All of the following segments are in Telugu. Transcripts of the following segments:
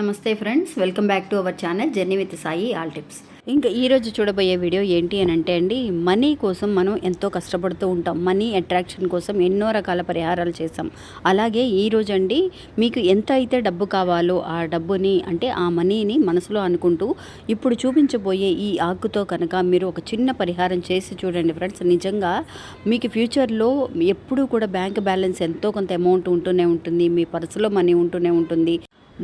నమస్తే friends welcome back to our channel journey with Sai all tips. ఇంకా ఈరోజు చూడబోయే వీడియో ఏంటి అని అంటే అండి మనీ కోసం మనం ఎంతో కష్టపడుతూ ఉంటాం. మనీ అట్రాక్షన్ కోసం ఎన్నో రకాల పరిహారాలు చేస్తాం. అలాగే ఈ అండి మీకు ఎంత అయితే డబ్బు కావాలో ఆ డబ్బుని అంటే ఆ మనీని మనసులో అనుకుంటూ ఇప్పుడు చూపించబోయే ఈ ఆకుతో కనుక మీరు ఒక చిన్న పరిహారం చేసి చూడండి ఫ్రెండ్స్. నిజంగా మీకు ఫ్యూచర్లో ఎప్పుడూ కూడా బ్యాంక్ బ్యాలెన్స్ ఎంతో కొంత అమౌంట్ ఉంటూనే ఉంటుంది మీ పర్సులో మనీ ఉంటూనే ఉంటుంది.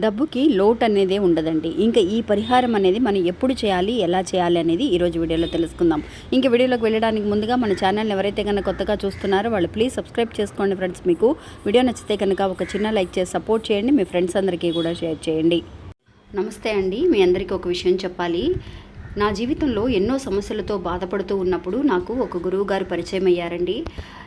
డబ్బుకి లోట్ అనేదే ఉండదండి. ఇంకా ఈ పరిహారం అనేది మనం ఎప్పుడు చేయాలి ఎలా చేయాలి అనేది ఈరోజు వీడియోలో తెలుసుకుందాం. ఇంకా వీడియోలోకి వెళ్ళడానికి ముందుగా మన ఛానల్ ఎవరైతే కనుక కొత్తగా చూస్తున్నారో వాళ్ళు ప్లీజ్ సబ్స్క్రైబ్ చేసుకోండి ఫ్రెండ్స్. మీకు వీడియో నచ్చితే కనుక ఒక చిన్న లైక్ చేసి సపోర్ట్ చేయండి. మీ ఫ్రెండ్స్ అందరికీ కూడా షేర్ చేయండి. నమస్తే అండి. మీ అందరికీ ఒక విషయం చెప్పాలి. నా జీవితంలో ఎన్నో సమస్యలతో బాధపడుతూ ఉన్నప్పుడు నాకు ఒక గురువు గారు పరిచయం అయ్యారండి.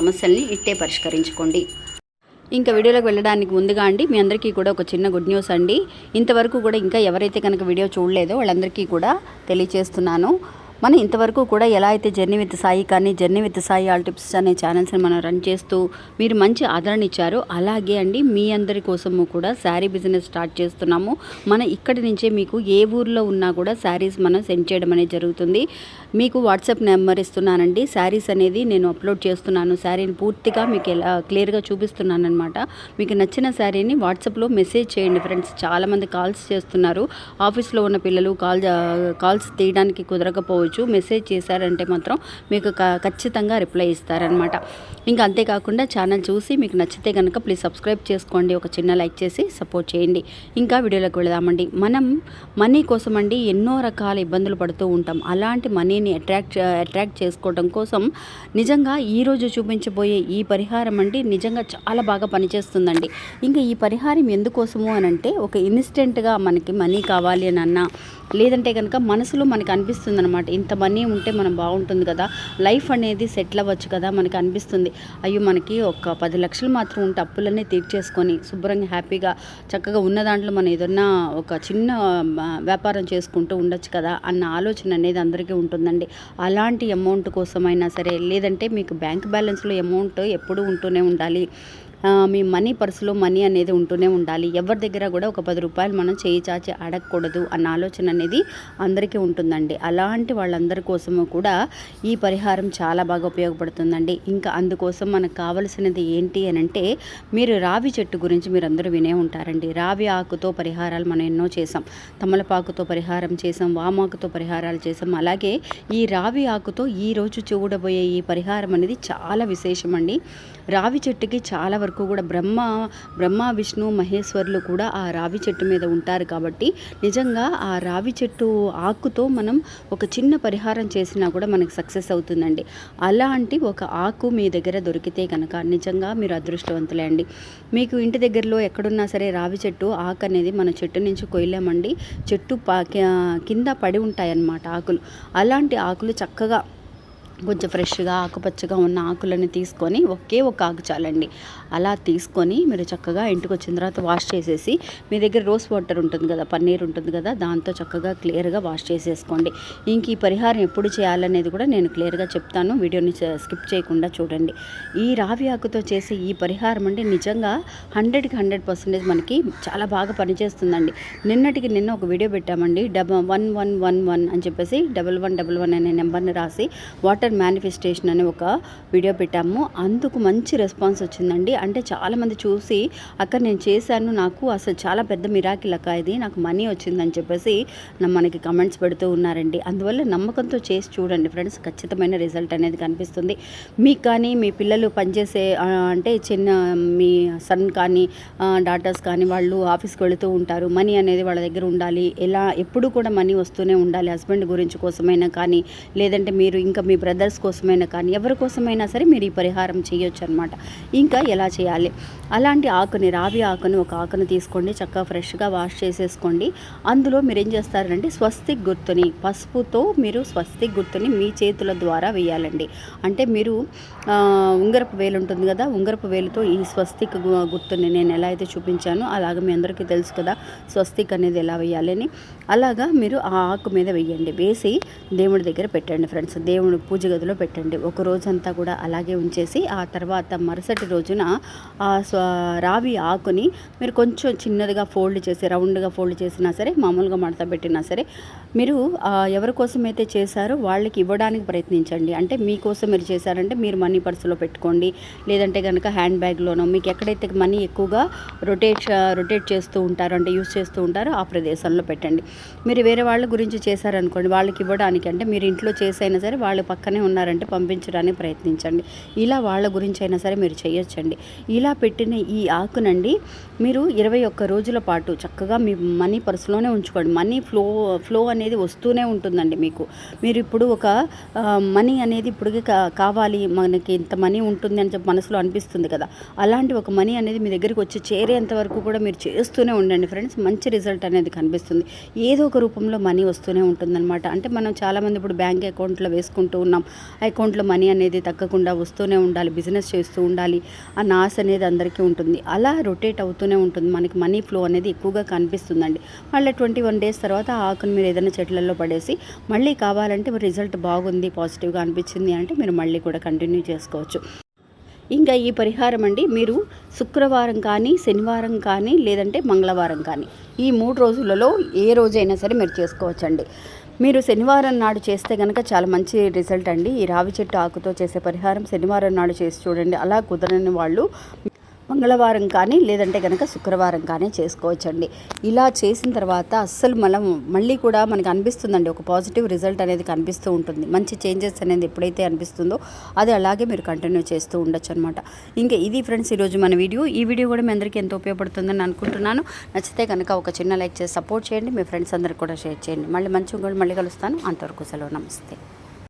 సమస్యల్ని ఇట్టే పరిష్కరించుకోండి. ఇంకా వీడియోలోకి వెళ్ళడానికి ముందుగా అండి మీ అందరికీ కూడా ఒక చిన్న గుడ్ న్యూస్ అండి. ఇంతవరకు కూడా ఇంకా ఎవరైతే కనుక వీడియో చూడలేదో వాళ్ళందరికీ కూడా తెలియచేస్తున్నాను. మనం ఇంతవరకు కూడా ఎలా అయితే జర్నీ విత్ సాయి కానీ journey with Sai all tips అనే ఛానల్స్ని మనం రన్ చేస్తూ మీరు మంచి ఆదరణ ఇచ్చారో అలాగే అండి మీ అందరి కోసము కూడా శారీ బిజినెస్ స్టార్ట్ చేస్తున్నాము. మన ఇక్కడి నుంచే మీకు ఏ ఊర్లో ఉన్నా కూడా శారీస్ మనం సెండ్ చేయడం అనేది జరుగుతుంది. మీకు వాట్సాప్ నెంబర్ ఇస్తున్నానండి. శారీస్ అనేది నేను అప్లోడ్ చేస్తున్నాను. శారీని పూర్తిగా మీకు ఎలా క్లియర్గా చూపిస్తున్నాను అనమాట మీకు నచ్చిన శారీని వాట్సాప్లో మెసేజ్ చేయండి ఫ్రెండ్స్. చాలామంది కాల్స్ చేస్తున్నారు. ఆఫీస్లో ఉన్న పిల్లలు కాల్ కాల్స్ తీయడానికి కుదరకపోవచ్చు. మెసేజ్ చేశారంటే మాత్రం మీకు క- ఖచ్చితంగా రిప్లై ఇస్తారనమాట ఇంకా అంతేకాకుండా ఛానల్ చూసి మీకు నచ్చితే కనుక ప్లీజ్ సబ్స్క్రైబ్ చేసుకోండి. ఒక చిన్న లైక్ చేసి సపోర్ట్ చేయండి. ఇంకా వీడియోలోకి వెళదామండి. మనం మనీ కోసం అండి ఎన్నో రకాల ఇబ్బందులు పడుతూ ఉంటాం. అలాంటి మనీ మనీని అట్రాక్ట్ అట్రాక్ట్ చేసుకోవడం కోసం నిజంగా ఈరోజు చూపించబోయే ఈ పరిహారం అండి నిజంగా చాలా బాగా పనిచేస్తుందండి. ఇంకా ఈ పరిహారం ఎందుకోసము అని అంటే ఒక ఇన్స్టెంట్గా మనకి మనీ కావాలి అని అన్నా లేదంటే కనుక మనసులో మనకి అనిపిస్తుంది అనమాట ఇంత మనీ ఉంటే మనం బాగుంటుంది కదా. లైఫ్ అనేది సెటిల్ అవ్వచ్చు కదా మనకి అనిపిస్తుంది. అయ్యో మనకి ఒక పది లక్షలు మాత్రం ఉంటే అప్పులన్నీ తీర్చేసుకొని శుభ్రంగా హ్యాపీగా చక్కగా ఉన్న దాంట్లో మనం ఏదన్నా ఒక చిన్న వ్యాపారం చేసుకుంటూ ఉండొచ్చు కదా అన్న ఆలోచన అనేది అందరికీ ఉంటుందండి. అలాంటి అమౌంట్ కోసమైనా సరే లేదంటే మీకు బ్యాంక్ బ్యాలెన్స్లో అమౌంట్ ఎప్పుడూ ఉంటూనే ఉండాలి. మీ మనీ పర్సులో మనీ అనేది ఉంటూనే ఉండాలి. ఎవరి దగ్గర కూడా ఒక పది రూపాయలు మనం చేయి చాచి అడగకూడదు అన్న ఆలోచన అనేది అందరికీ ఉంటుందండి. అలాంటి వాళ్ళందరి కోసము కూడా ఈ పరిహారం చాలా బాగా ఉపయోగపడుతుందండి. ఇంకా అందుకోసం మనకు కావలసినది ఏంటి అని అంటే మీరు రావి చెట్టు గురించి మీరు అందరూ వినే ఉంటారండి. రావి ఆకుతో పరిహారాలు మనం ఎన్నో చేసాం తమలపాకుతో పరిహారం చేసాం వామాకుతో పరిహారాలు చేసాం అలాగే ఈ రావి ఆకుతో ఈ రోజు చూడబోయే ఈ పరిహారం అనేది చాలా విశేషం అండి రావి చెట్టుకి చాలా వరకు కూడా బ్రహ్మ బ్రహ్మ విష్ణు మహేశ్వరులు కూడా ఆ రావి చెట్టు మీద ఉంటారు కాబట్టి నిజంగా ఆ రావి చెట్టు ఆకుతో మనం ఒక చిన్న పరిహారం చేసినా కూడా మనకు సక్సెస్ అవుతుందండి. అలాంటి ఒక ఆకు మీ దగ్గర దొరికితే కనుక నిజంగా మీరు అదృష్టవంతులే అండి. మీకు ఇంటి దగ్గరలో ఎక్కడున్నా సరే రావి చెట్టు ఆకు అనేది మన చెట్టు నుంచి కొయ్యలేమండి. చెట్టు పా కింద పడి ఉంటాయన్నమాట ఆకులు. అలాంటి ఆకులు చక్కగా కొంచెం ఫ్రెష్గా ఆకుపచ్చగా ఉన్న ఆకులని తీసుకొని ఒకే ఒక ఆకు చాలండి. అలా తీసుకొని మీరు చక్కగా ఇంటికి వచ్చిన తర్వాత వాష్ చేసేసి మీ దగ్గర రోస్ వాటర్ ఉంటుంది కదా పన్నీర్ ఉంటుంది కదా దాంతో చక్కగా క్లియర్గా వాష్ చేసేసుకోండి. ఇంక ఈ పరిహారం ఎప్పుడు చేయాలనేది కూడా నేను క్లియర్గా చెప్తాను. వీడియోని స్కిప్ చేయకుండా చూడండి. ఈ రావి ఆకుతో చేసే ఈ పరిహారం అంటే నిజంగా హండ్రెడ్కి హండ్రెడ్ పర్సెంటేజ్ మనకి చాలా బాగా పనిచేస్తుందండి. నిన్నటికి నిన్న ఒక వీడియో పెట్టామండి డబ వన్ వన్ వన్ వన్ అని చెప్పేసి డబల్ వన్ డబల్ వన్ అనే నెంబర్ని రాసి వాటర్ మేనిఫెస్టేషన్ అనే ఒక వీడియో పెట్టాము. అందుకు మంచి రెస్పాన్స్ వచ్చిందండి. అంటే చాలామంది చూసి అక్కడ నేను చేశాను. నాకు అసలు చాలా పెద్ద మిరాకిల్ అక్క ఇది. నాకు మనీ వచ్చిందని చెప్పేసి మనకి కమెంట్స్ పెడుతూ ఉన్నారండి. అందువల్ల నమ్మకంతో చేసి చూడండి ఫ్రెండ్స్ ఖచ్చితమైన రిజల్ట్ అనేది కనిపిస్తుంది. మీకు కానీ మీ పిల్లలు పనిచేసే అంటే చిన్న మీ సన్ కానీ డాటర్స్ కానీ వాళ్ళు ఆఫీస్కి వెళుతూ ఉంటారు. మనీ అనేది వాళ్ళ దగ్గర ఉండాలి. ఎలా ఎప్పుడు కూడా మనీ వస్తూనే ఉండాలి. హస్బెండ్ గురించి కోసమైనా కానీ లేదంటే మీరు ఇంకా మీ బ్రదర్ అదర్స్ కోసమైనా కానీ ఎవరి కోసమైనా సరే మీరు ఈ పరిహారం చేయొచ్చు అనమాట ఇంకా ఎలా చేయాలి? అలాంటి ఆకుని రావి ఆకుని ఒక ఆకును తీసుకోండి చక్కగా ఫ్రెష్గా వాష్ చేసేసుకోండి. అందులో మీరు ఏం చేస్తారంటే స్వస్తిక్ గుర్తుని పసుపుతో మీరు స్వస్తిక్ గుర్తుని మీ చేతుల ద్వారా వేయాలండి. అంటే మీరు ఉంగరపు వేలు ఉంటుంది కదా ఉంగరపు వేలుతో ఈ స్వస్తిక్ గుర్తుని నేను ఎలా అయితే చూపించానో అలాగ మీ అందరికీ తెలుసు కదా స్వస్తిక్ అనేది ఎలా వేయాలని అలాగా మీరు ఆ ఆకు మీద వేయండి. వేసి దేవుడి దగ్గర పెట్టండి ఫ్రెండ్స్. దేవుడు పూజ గదిలో పెట్టండి. ఒక రోజంతా కూడా అలాగే ఉంచేసి ఆ తర్వాత మరుసటి రోజున ఆ రావి ఆకుని మీరు కొంచెం చిన్నదిగా ఫోల్డ్ చేసి రౌండ్గా ఫోల్డ్ చేసినా సరే మామూలుగా మడత పెట్టినా సరే మీరు ఎవరి కోసం అయితే చేశారో వాళ్ళకి ఇవ్వడానికి ప్రయత్నించండి. అంటే మీకోసం మీరు చేశారంటే మీరు మనీ పర్సులో పెట్టుకోండి. లేదంటే కనుక హ్యాండ్ బ్యాగ్లోనో మీకు ఎక్కడైతే మనీ ఎక్కువగా రొటేట్ రొటేట్ చేస్తూ ఉంటారో అంటే యూస్ చేస్తూ ఉంటారో ఆ ప్రదేశంలో పెట్టండి. మీరు వేరే వాళ్ళ గురించి చేశారనుకోండి వాళ్ళకి ఇవ్వడానికి అంటే మీరు ఇంట్లో చేసైనా సరే వాళ్ళు పక్కనే ఉన్నారంటే పంపించడానికి ప్రయత్నించండి. ఇలా వాళ్ళ గురించి అయినా సరే మీరు చేయొచ్చండి. ఇలా పెట్టిన ఈ ఆకునండి మీరు ఇరవై ఒక్క రోజుల పాటు చక్కగా మీ మనీ పర్సులోనే ఉంచుకోండి. మనీ ఫ్లో ఫ్లో అనేది వస్తూనే ఉంటుందండి మీకు. మీరు ఇప్పుడు ఒక మనీ అనేది ఇప్పుడు కావాలి మనకి ఇంత మనీ ఉంటుంది అని చెప్పి మనసులో అనిపిస్తుంది కదా. అలాంటి ఒక మనీ అనేది మీ దగ్గరికి వచ్చి చేరేంత వరకు కూడా మీరు చేస్తూనే ఉండండి ఫ్రెండ్స్. మంచి రిజల్ట్ అనేది కనిపిస్తుంది. ఏదో ఒక రూపంలో మనీ వస్తూనే ఉంటుందన్నమాట. అంటే మనం చాలామంది ఇప్పుడు బ్యాంక్ అకౌంట్లో వేసుకుంటూ ఉన్నాం. అకౌంట్లో మనీ అనేది తగ్గకుండా వస్తూనే ఉండాలి బిజినెస్ చేస్తూ ఉండాలి అన్న ఆశ అనేది అందరికీ ఉంటుంది. అలా రొటేట్ అవుతూనే ఉంటుంది. మనకి మనీ ఫ్లో అనేది ఎక్కువగా కనిపిస్తుందండి. మళ్ళీ ట్వంటీ వన్ డేస్ తర్వాత ఆ మీరు ఏదైనా చెట్లలో పడేసి మళ్ళీ కావాలంటే రిజల్ట్ బాగుంది పాజిటివ్గా అనిపించింది అంటే మీరు మళ్ళీ కూడా కంటిన్యూ చేసుకోవచ్చు. ఇంకా ఈ పరిహారం అండి మీరు శుక్రవారం కానీ శనివారం కానీ లేదంటే మంగళవారం కానీ ఈ మూడు రోజులలో ఏ రోజైనా సరే మీరు చేసుకోవచ్చండి. మీరు శనివారం నాడు చేస్తే కనుక చాలా మంచి రిజల్ట్ అండి. ఈ రావి చెట్టు ఆకుతో చేసే పరిహారం శనివారం నాడు చేసి చూడండి. అలా కుదరని వాళ్ళు మంగళవారం కానీ లేదంటే కనుక శుక్రవారం కానీ చేసుకోవచ్చండి. ఇలా చేసిన తర్వాత అస్సలు మనం మళ్ళీ కూడా మనకు అనిపిస్తుందండి. ఒక పాజిటివ్ రిజల్ట్ అనేది కనిపిస్తూ ఉంటుంది. మంచి చేంజెస్ అనేది ఎప్పుడైతే అనిపిస్తుందో అది అలాగే మీరు కంటిన్యూ చేస్తూ ఉండొచ్చు అనమాట ఇంకా ఇది ఫ్రెండ్స్ ఈరోజు మన వీడియో. ఈ వీడియో కూడా మీ అందరికీ ఎంతో ఉపయోగపడుతుందని అనుకుంటున్నాను. నచ్చితే కనుక ఒక చిన్న లైక్ చేసి సపోర్ట్ చేయండి. మీ ఫ్రెండ్స్ అందరికి కూడా షేర్ చేయండి. మళ్ళీ మంచి మళ్ళీ కలుస్తాను. అంతవరకు సెలవు. నమస్తే.